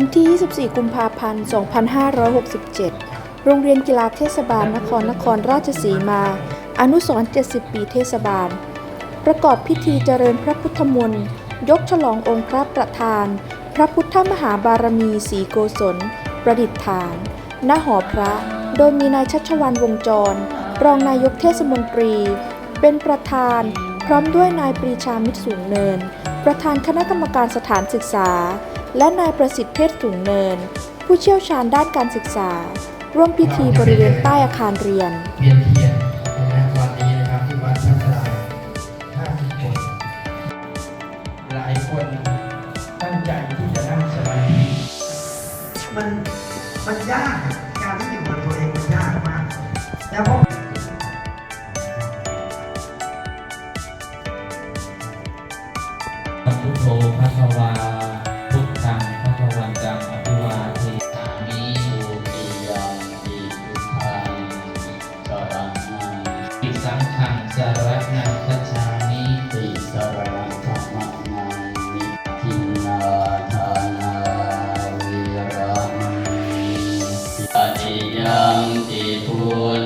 วันที่ 24 กุมภาพันธ์ 2567 โรงเรียนกีฬาเทศบาลนครนครราชสีมา อนุสรณ์70 ปีเทศบาล ประกอบพิธีเจริญพระพุทธมนต์ ยกฉลององค์พระประธาน พระพุทธมหาบารมีสีโกศล ประดิษฐานณหอพระ โดยมีนายชัชวันวงจร รองนายกเทศมนตรี เป็นประธาน พร้อมด้วยนายปรีชามิตรสูงเนิน ประธานคณะกรรมการสถานศึกษา และนายประสิทธิ์เพชรสูงเนิน ผู้เชี่ยวชาญด้านการศึกษา ร่วมพิธีบริเวณใต้อาคารเรียนเวียนเทียนนะครับวันนี้นะครับที่วัดพระพลาย50คนหลายคนตั้งใจที่จะนั่งสมาธิมันมันยากอะการที่อยู่กับตัวเองมันยากมากแล้วพอพุทโธภะคะวา สังขังสารนังคชามิติสรณังธรรมนังนิทินนาทานาวิรามณีปฏิยังติพุท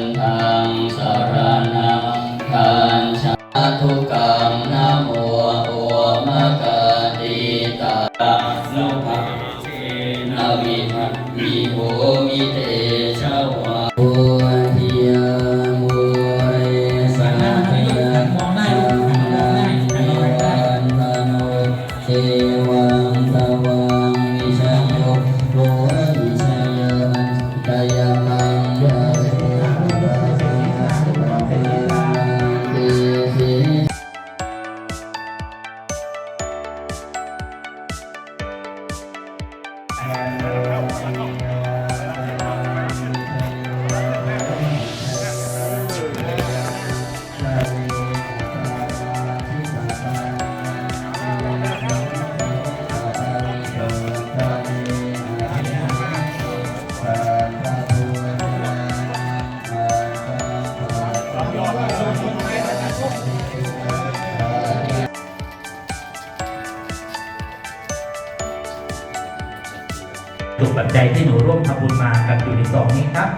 ถูกปัจจัยที่หนูร่วมทำบุญมากับอยู่ในซองนี้ครับ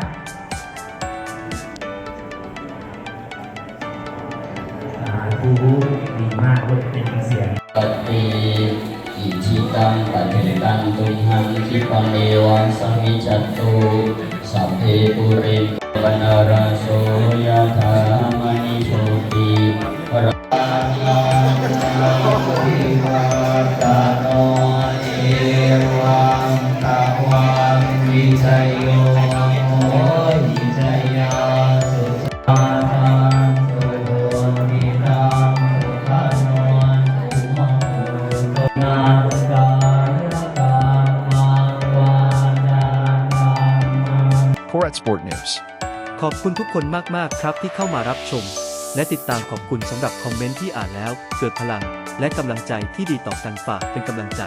สาธุดีมากด้วยเป็นเสียงปฏิอิชิตังปฏิตังตุมหังคิปังเอวังสัมมิจัตตุสัพเพปุเรนปนาราโสยะธามณิโช Sport News. ขอบคุณทุกคนมาก ๆ ครับที่เข้ามารับชม และติดตามขอบคุณสำหรับคอมเมนต์ที่อ่านแล้ว เกิดพลัง และกำลังใจที่ดีต่อกันฝากเป็นกำลังใจ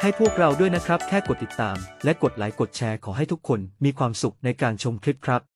ให้พวกเราด้วยนะครับ แค่กดติดตาม และกดไลค์กดแชร์ขอให้ทุกคนมีความสุขในการชมคลิปครับ